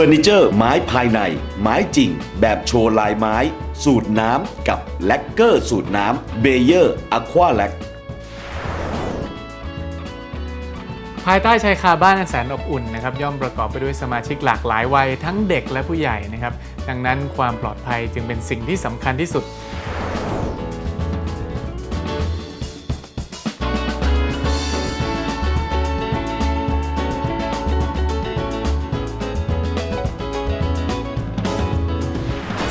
อร์นิเจอร์ไม้ภายใน ไม้จริง แบบโชว์ลายไม้ สูตรน้ำกับแลกเกอร์สูตรน้ำเบเยอร์อะควาแลกภายใต้ชายคาบ้านอันแสนอบอุ่นนะครับย่อมประกอบไปด้วยสมาชิกหลากหลายวัยทั้งเด็กและผู้ใหญ่นะครับ ดังนั้นความปลอดภัยจึงเป็นสิ่งที่สำคัญที่สุด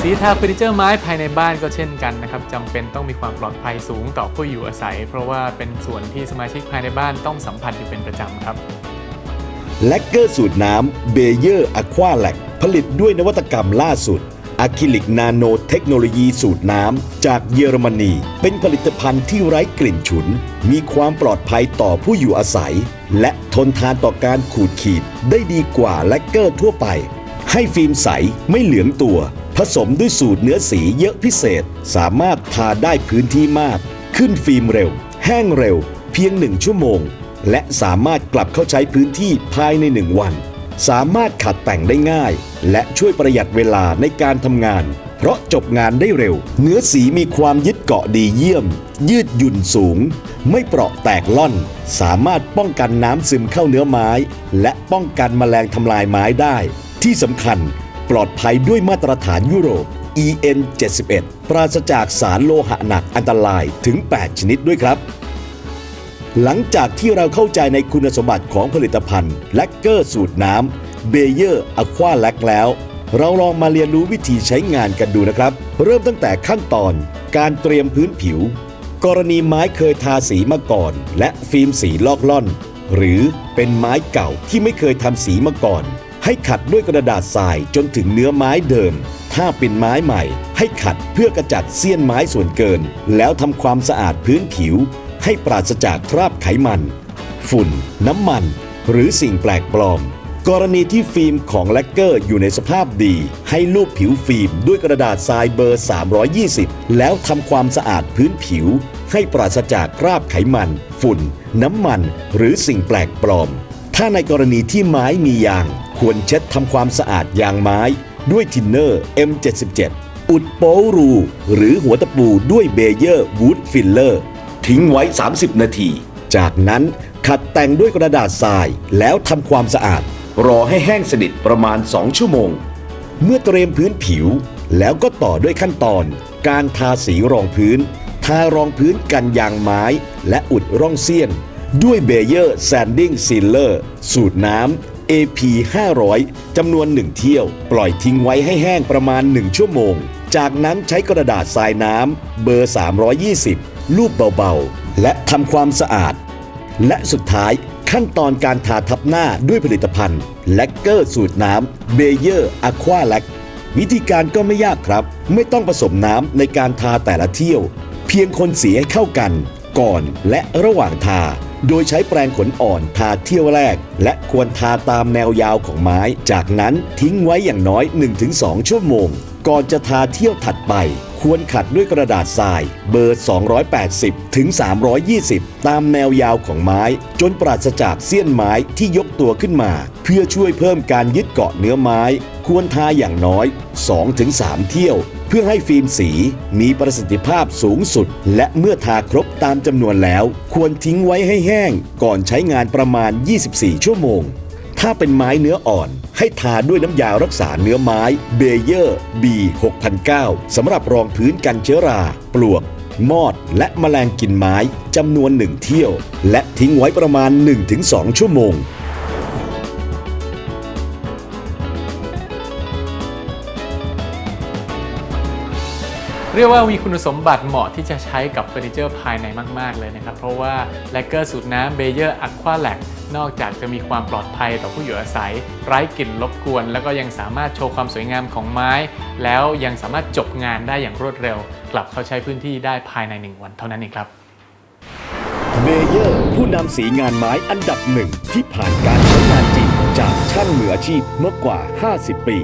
สีทาเฟอร์นิเจอร์ไม้ภายในบ้านก็เช่นกันนะครับจำเป็นต้องมีความปลอดภัยสูงต่อผู้อยู่อาศัย เพราะว่าเป็นส่วนที่สมาชิกภายในบ้านต้องสัมผัสอยู่เป็นประจำครับ แลกเกอร์สูตรน้ำเบเยอร์อะควาแลกผลิตด้วยนวัตกรรมล่าสุดอะคริลิกนาโนเทคโนโลยีสูตรน้ำ จากเยอรมนี เป็นผลิตภัณฑ์ที่ไร้กลิ่นฉุน มีความปลอดภัยต่อผู้อยู่อาศัย และทนทานต่อการขูดขีดได้ดีกว่าแลกเกอร์ทั่วไป ให้ฟิล์มใสไม่เหลืองตัว ผสมด้วยสูตรเนื้อสีเยอะพิเศษ สามารถทาได้พื้นที่มาก ขึ้นฟิล์มเร็ว แห้งเร็ว เพียงหนึ่งชั่วโมง และสามารถกลับเข้าใช้พื้นที่ภายในหนึ่งวัน สามารถขัดแต่งได้ง่าย และช่วยประหยัดเวลาในการทำงาน เพราะจบงานได้เร็ว เนื้อสีมีความยึดเกาะดีเยี่ยม ยืดหยุ่นสูง ไม่เปราะแตกล่อน สามารถป้องกันน้ำซึมเข้าเนื้อไม้ และป้องกันแมลงทำลายไม้ได้ ที่สำคัญ ปลอดภัยด้วยมาตรฐานยุโรป EN 71ปราศจากสารโลหะหนักอันตรายถึง 8 ชนิดด้วยครับ หลังจากที่เราเข้าใจในคุณสมบัติของผลิตภัณฑ์ แลกเกอร์สูตรน้ำเบเยอร์อะควาแลกแล้ว เราลองมาเรียนรู้วิธีใช้งานกันดูนะครับ เริ่มตั้งแต่ขั้นตอนการเตรียมพื้นผิว กรณีไม้เคยทาสีมาก่อน และฟิล์มสีลอกล่อน หรือเป็นไม้เก่าที่ไม่เคยทำสีมาก่อน ให้ขัดด้วยกระดาษทรายจนถึงเนื้อไม้เดิม ถ้าเป็นไม้ใหม่ ให้ขัดเพื่อกระจัดเสี้ยนไม้ส่วนเกิน แล้วทำความสะอาดพื้นผิว ให้ปราศจากคราบไขมัน ฝุ่น น้ำมัน หรือสิ่งแปลกปลอม กรณีที่ฟิล์มของแลกเกอร์อยู่ในสภาพดี ให้ลูบผิวฟิล์มด้วยกระดาษทรายเบอร์ 320 แล้วทำความสะอาดพื้นผิว ให้ปราศจากคราบไขมัน ฝุ่น น้ำมัน หรือสิ่งแปลกปลอม ถ้าในกรณีที่ไม้มียาง ควรเช็ดทำความสะอาดยางไม้ด้วยทินเนอร์ M77 อุดโป้รู หรือหัวตะปูด้วยเบเยอร์วูดฟิลเลอร์ทิ้งไว้ 30 นาที จากนั้นขัดแต่งด้วยกระดาษทรายแล้วทำความสะอาด รอให้แห้งสนิทประมาณ 2 ชั่วโมง เมื่อเตรียมพื้นผิว แล้วก็ต่อด้วยขั้นตอน การทาสีรองพื้น ทารองพื้นกันยางไม้ และอุดร่องเสี้ยน ด้วยเบเยอร์แซนดิ้งซีลเลอร์สูตรน้ำ AP 500จำนวน 1 เที่ยว ปล่อยทิ้งไว้ให้แห้งประมาณ 1 ชั่วโมง จากนั้นใช้กระดาษทรายน้ำเบอร์ 320 ลูบเบาๆ และทำความสะอาด และสุดท้ายขั้นตอนการทาทับหน้าด้วยผลิตภัณฑ์แลกเกอร์สูตรน้ำเบเยอร์อะควาแลกวิธีการก็ไม่ยากครับ ไม่ต้องผสมน้ำในการทาแต่ละเที่ยว เพียงคนสีให้เข้ากัน ก่อนและระหว่างทา โดยใช้แปรงขนอ่อนทาเที่ยวแรก และควรทาตามแนวยาวของไม้ จากนั้นทิ้งไว้อย่างน้อย 1-2 ชั่วโมง ก่อนจะทาเที่ยวถัดไป ควรขัดด้วยกระดาษทราย เบอร์ 280 ถึง 320 ตามแนวยาวของไม้ จนปราศจากเสี้ยนไม้ที่ยกตัวขึ้นมา เพื่อช่วยเพิ่มการยึดเกาะเนื้อไม้ ควรทาอย่างน้อย 2-3 เที่ยว เพื่อให้ฟิล์มสีมีประสิทธิภาพสูงสุด และเมื่อทาครบตามจำนวนแล้ว ควรทิ้งไว้ให้แห้งก่อนใช้งานประมาณ 24 ชั่วโมง ถ้าเป็นไม้เนื้ออ่อน ให้ทาด้วยน้ำยารักษาเนื้อไม้เบเยอร์ B 6009สำหรับรองพื้นกันเชื้อรา ปลวก มอด และแมลงกินไม้จำนวนหนึ่งเที่ยว และทิ้งไว้ประมาณ 1-2 ชั่วโมง เรียกว่ามีคุณสมบัติเหมาะที่จะใช้กับเฟอร์นิเจอร์ภายในมาก ๆ เลยนะครับ เพราะว่าแลกเกอร์สูตรน้ำเบเยอร์อะควาแลกนอกจากจะมีความปลอดภัยต่อผู้อยู่อาศัย ไร้กลิ่นรบกวน แล้วก็ยังสามารถโชว์ความสวยงามของไม้ แล้วยังสามารถจบงานได้อย่างรวดเร็ว กลับเข้าใช้พื้นที่ได้ภายใน 1 วันเท่านั้นเองครับเบเยอร์ผู้นำสีงานไม้อันดับหนึ่งที่ผ่านการใช้งานจริงจากช่างมืออาชีพเมื่อกว่า 50 ปี